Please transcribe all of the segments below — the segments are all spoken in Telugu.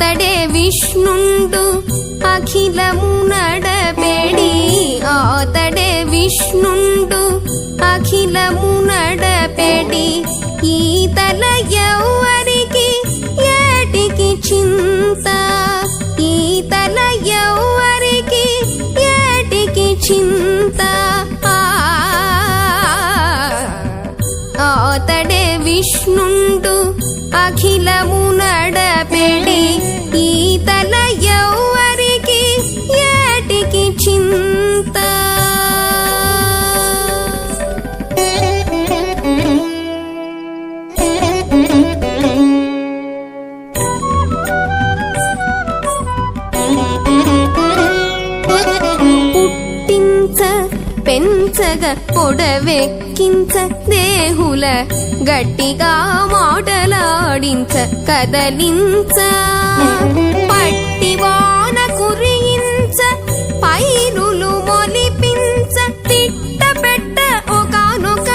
అతడే విష్ణుండు అఖిలము నడపెడి. అతడే విష్ణుండు అఖిలము నడపెడి. ఈతల ఎవ్వరికి ఏటికి చింత? ఈతల ఎవ్వరికి ఏటికి చింత? అతడే విష్ణుండు అఖిలము పుట్టించ పెంచగ పొడవెక్కించ దేహుల గట్టిగా మాటలాడించ కదలించ. పట్టివాన కురించ పైరులు మొలిపించ తిట్ట పెట్ట ఒకనొక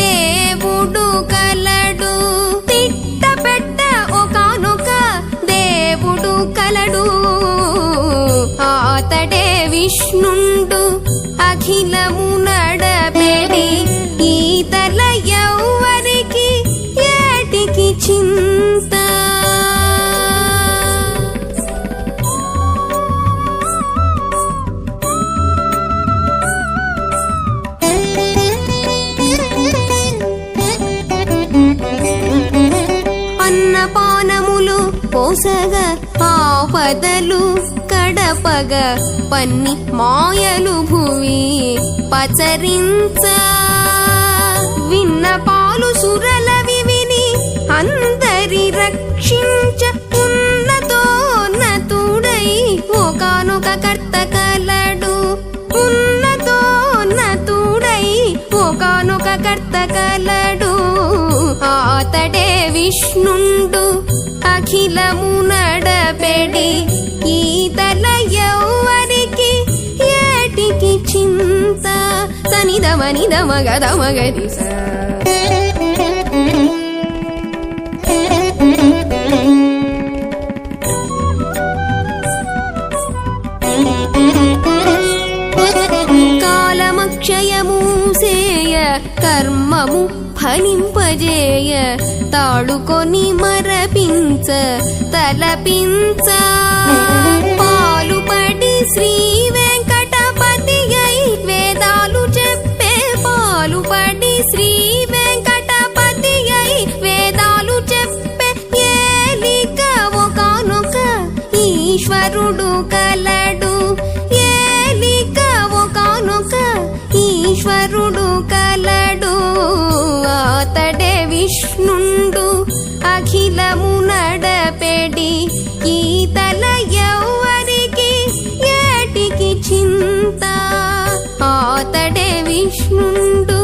దేవుడు కలడు. తిట్ట పెట్ట ఒకనొక దేవుడు కలడు. ఆతడే విష్ణుండు అఖిలము నడబెడి ఈతల ఎవ్వరికి ఏటికి చింత? అన్నపానములు పోసగ ఆపదలు పగ పన్ని మాయలు భువి పచరించ. విన్న పాలు సురల విని అందరి రక్షించ. ఉన్నతోన్నతుడై ఒకనొక కర్త కలడు. ఉన్నతోన్నతుడై ఒకనొక కర్త కలడు. ఆతడే విష్ణుండు అఖిలము నడపెడి. తన ఎవ్వరికి ఏటికి చింత? సనిదమనిద మగద మగది కాలమక్షయము సేయ కర్మము ఫలింపజేయ. తాడుకొని మ తలపించ. పాలుపడి శ్రీ అఖిలము నడపెడి ఈ తల ఎవ్వరికి ఏటికి చింత. ఆతడే విష్ణుండు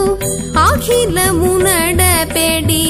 అఖిలము నడపెడి